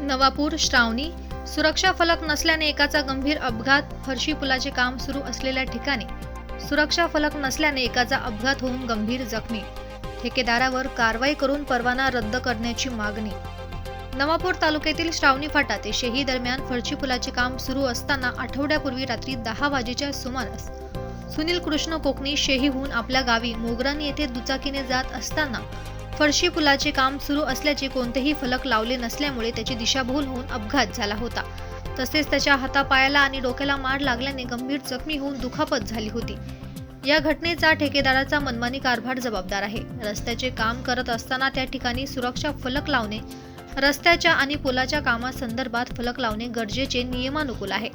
नवापूर श्रावणी. सुरक्षा फलक नसल्याने एकाचा गंभीर अपघात फरशी पुलाचे काम सुरू असलेल्या ठिकाणी. सुरक्षा फलक नसल्याने एकाचा अपघात होऊन गंभीर जखमी. ठेकेदारावर कारवाई करून परवाना रद्द करण्याची मागणी. नवापूर तालुक्यातील श्रावणी फाटा ते शेही दरम्यान फरशी पुलाचे काम सुरू असताना आठवड्यापूर्वी रात्री दहा वाजेच्या सुमारास सुनील कृष्ण कोकणी शेहीहून आपल्या गावी मोगरान येथे दुचाकीने जात असताना फरशी पुलाचे काम सुरू असल्याचे कोणतेही फलक लावले नसल्यामुळे त्याची दिशाभूल होऊन अपघात झाला होता. तसेच त्याच्या हातापायाला आणि डोक्याला मार लागल्याने गंभीर जखमी होऊन दुखापत झाली होती. या घटनेचा ठेकेदाराचा मनमानी कारभार जबाबदार आहे. रस्त्याचे काम करत असताना त्या ठिकाणी सुरक्षा फलक लावणे रस्त्याच्या आणि पुलाच्या कामासंदर्भात फलक लावणे गरजेचे नियमानुकूल आहे.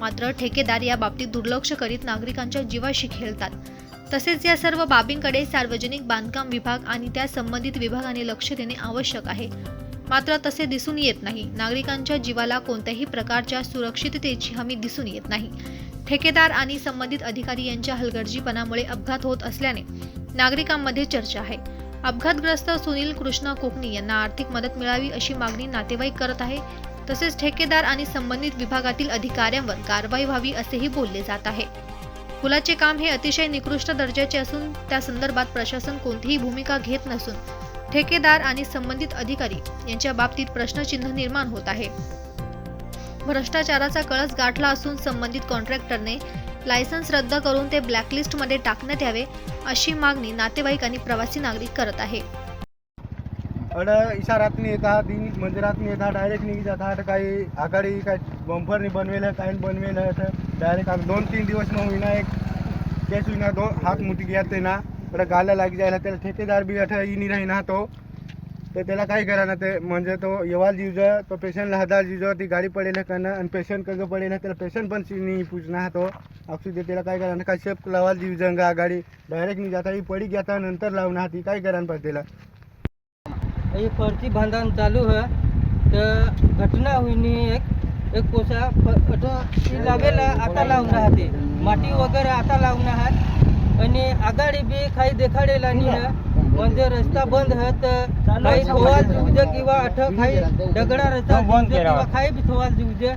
मात्र ठेकेदार या बाबतीत दुर्लक्ष करीत नागरिकांच्या जीवाशी खेळतात. तसेच या सर्व बाबींकडे सार्वजनिक बांधकाम विभाग आणि त्या संबंधित विभागाने लक्ष देणे आवश्यक आहे. मात्र तसे दिसून येत नाही. नागरिकांच्या जीवाला कोणत्याही प्रकारच्या सुरक्षिततेची हमी दिसून येत नाही. ठेकेदार आणि संबंधित अधिकारी यांच्या हलगर्जीपणामुळे अपघात होत असल्याने नागरिकांमध्ये चर्चा आहे. अपघातग्रस्त सुनील कृष्णा कोकणी यांना आर्थिक मदत मिळावी अशी मागणी नातेवाईक करत आहे. तसेच ठेकेदार आणि संबंधित विभागातील अधिकाऱ्यांवर कारवाई व्हावी असेही बोलले जात आहे. पुलाचे काम हे अतिशय निकृष्ट दर्जाचे असून त्या संदर्भात प्रशासन कोणतीही भूमिका घेत नसून ठेकेदार आणि संबंधित अधिकारी यांच्या बाबतीत प्रश्नचिन्ह निर्माण होत आहे. भ्रष्टाचाराचा कळस गाठला असून संबंधित कॉन्ट्रॅक्टरने लायसन्स रद्द करून ते ब्लॅकलिस्टमध्ये टाकण्यात यावे अशी मागणी नातेवाईक आणि प्रवासी नागरिक करत आहे. अड इशारात नाही येतात दिन मंदिरात नाही येतात डायरेक्ट निघी जातात काही आघाडी काय बंपरनी बनवेलं काही बनवेलं असं डायरेक्ट दोन तीन दिवस मग विना एक केस विना दोन हात मुठी घेते ना अड गाला लागी जायला त्याला ठेकेदार बी अठ इनी राही ना तो. तर त्याला काही करा ना ते म्हणजे तो येवाल जीवज तो पेशंटला हजार जीवज ती गाडी पडेल करणं आणि पेशंट कसं पडेल त्याला पेशंट पण नाही पूछना तो. अक्षु दे त्याला काय करा ना काय शेप लावाल जीवजंग गाडी डायरेक्ट नाही जाता ही पडी घेता नंतर लावणं ती काय करा पाहिजे त्याला? ये पर्ची बांधण चालू है तर घटना हुईनी एक एक अठ ती लावेला आता लावून राहते. माती वगैरे आता लावून आहात आणि आघाडी बी काही देखाडेला नाही है म्हणजे रस्ता बंद है तर काही थोवाल जुवजे किंवा अठ काही दगडा रस्ता जुवजे किंवा काही बी थोवाल जुवजे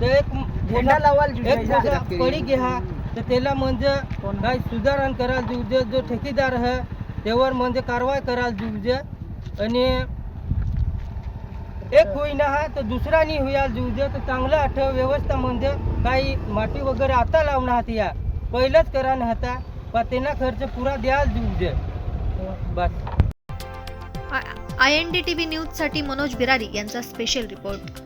तर एक झेंडा लावाल एक पोसा पडी घ्या तर त्याला म्हणजे काही सुधारण कराल जुवजे जो ठेकेदार है त्यावर म्हणजे कारवाई कराल जुवजे आणि एक होईना हा तर दुसरा नाही होईल जुजे तर चांगलं आठव व्यवस्था म्हणजे काही माती वगैरे आता लावणार आहात या. पहिलंच करा ना आता. पण त्यांना खर्च पुरा द्याल जुजे बस. I N D T V न्यूजसाठी मनोज बिरारी यांचा स्पेशल रिपोर्ट